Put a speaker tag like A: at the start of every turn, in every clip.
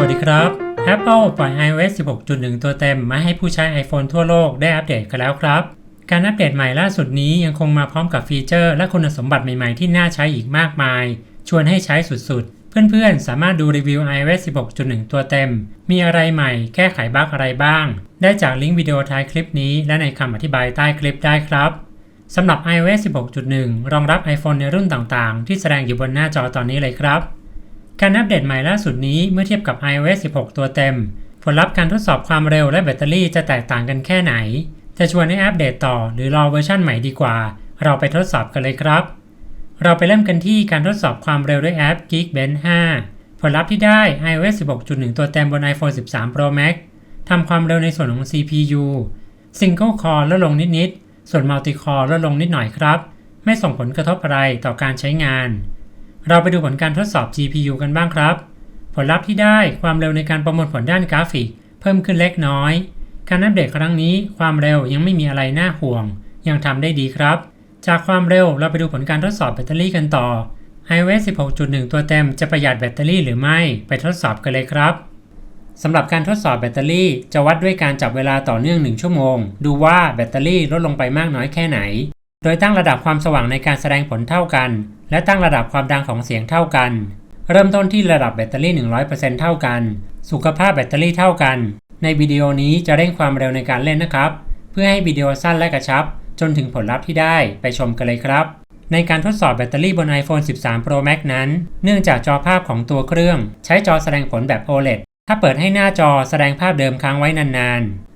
A: วัสดีครับ Apple ปล่อย iOS 16.1 ตัวเต็มมาให้ผู้ใช้ iPhone ทั่วโลกได้อัปเดตกันแล้วครับ การอัปเดตใหม่ล่าสุดนี้ยังคงมาพร้อมกับฟีเจอร์และคุณสมบัติใหม่ๆที่น่าใช้อีกมากมาย ชวนให้ใช้สุดๆ เพื่อนๆ สามารถดูรีวิว iOS 16.1 ตัวเต็ม มีอะไรใหม่แก้ไขบั๊กอะไรบ้าง ได้จากลิงก์วิดีโอท้ายคลิปนี้ และในคำอธิบายใต้คลิปได้ครับสำหรับ iOS 16.1 รองรับ iPhone ในรุ่นต่างๆ ที่แสดงอยู่บนหน้าจอตอนนี้เลยครับ การอัปเดตใหม่ล่าสุดนี้เมื่อเทียบกับ iOS 16 ตัวเต็ม ผลลัพธ์การทดสอบความเร็วและแบตเตอรี่จะแตกต่างกันแค่ไหน จะชวนให้อัปเดตต่อหรือรอเวอร์ชันใหม่ดีกว่า เราไปทดสอบกันเลยครับ เราไปเริ่มกันที่การทดสอบความเร็วด้วยแอป Geekbench 5 ผลลัพธ์ที่ได้ iOS 16.1 ตัวเต็มบน iPhone 13 Pro Max ทำความเร็วในส่วนของ CPU Single Core ลดลงนิดๆส่วน Multi Core ลดลงนิดหน่อยครับ ไม่ส่งผลกระทบอะไรต่อการใช้งาน เราไปดูผลการทดสอบ GPU กันบ้างครับ ผลลัพธ์ที่ได้ความเร็วในการประมวลผลด้านกราฟิก เพิ่มขึ้นเล็กน้อย การอัปเดตครั้งนี้ความเร็วยังไม่มีอะไรน่าห่วง ยังทำได้ดีครับ จากความเร็วเราไปดูผลการทดสอบแบตเตอรี่กันต่อ iOS 16.1 ตัวเต็มจะประหยัดแบตเตอรี่หรือไม่ไปทดสอบกันเลยครับสำหรับการทดสอบแบตเตอรี่จะวัดด้วยการจับเวลาต่อเนื่อง 1 ชั่วโมง ดูว่าแบตเตอรี่ลดลงไปมากน้อยแค่ไหน โดยตั้งระดับความสว่างในการแสดงผลเท่ากัน และตั้งระดับความดังของเสียงเท่ากัน เริ่มต้นที่ระดับแบตเตอรี่ 100%เท่ากัน สุขภาพแบตเตอรี่เท่ากัน ในวิดีโอนี้จะเร่งความเร็วในการเล่นนะครับ เพื่อให้วิดีโอสั้นและกระชับ จนถึงผลลัพธ์ที่ได้ไปชมกันเลยครับ ในการทดสอบแบตเตอรี่บน iPhone 13 Pro Max นั้น เนื่องจากจอภาพของตัวเครื่อง ใช้จอแสดงผลแบบ OLED ถ้าเปิดให้หน้าจอแสดงภาพเดิมค้างไว้นานๆ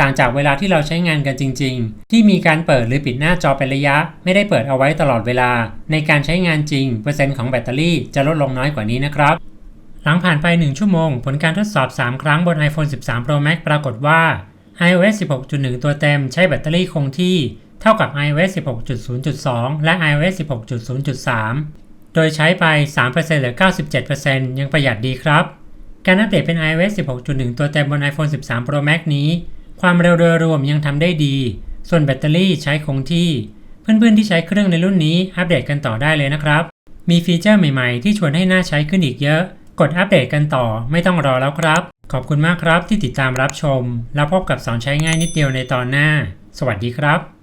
A: ต่างจากเวลาที่เราใช้งานกันจริง ๆ ที่มีการเปิดหรือปิดหน้าจอเป็นระยะ ไม่ได้เปิดเอาไว้ตลอดเวลา ในการใช้งานจริง เปอร์เซ็นต์ของแบตเตอรี่จะลดลงน้อยกว่านี้นะครับ หลังผ่านไป 1 ชั่วโมง ผลการทดสอบ 3 ครั้งบน iPhone 13 Pro Max ปรากฏว่า iOS 16.1 ตัวเต็มใช้แบตเตอรี่คงที่ เท่ากับ iOS 16.0.2 และ iOS 16.0.3 โดยใช้ไป 3%หรือ 97%ยังประหยัดดีครับ การอัปเดตเป็น iOS 16.1 ตัวเต็มบน iPhone 13 Pro Max นี้ ความเร็วโดยรวมยังทำได้ดี ส่วนแบตเตอรี่ใช้คงที่ เพื่อนๆที่ใช้เครื่องในรุ่นนี้อัปเดตกันต่อได้เลยนะครับ มีฟีเจอร์ใหม่ๆ ที่ชวนให้น่าใช้ขึ้นอีกเยอะ กดอัปเดตกันต่อไม่ต้องรอแล้วครับ ขอบคุณมากครับที่ติดตามรับชม แล้วพบกับสอนใช้ง่ายนิดเดียวในตอนหน้า สวัสดีครับ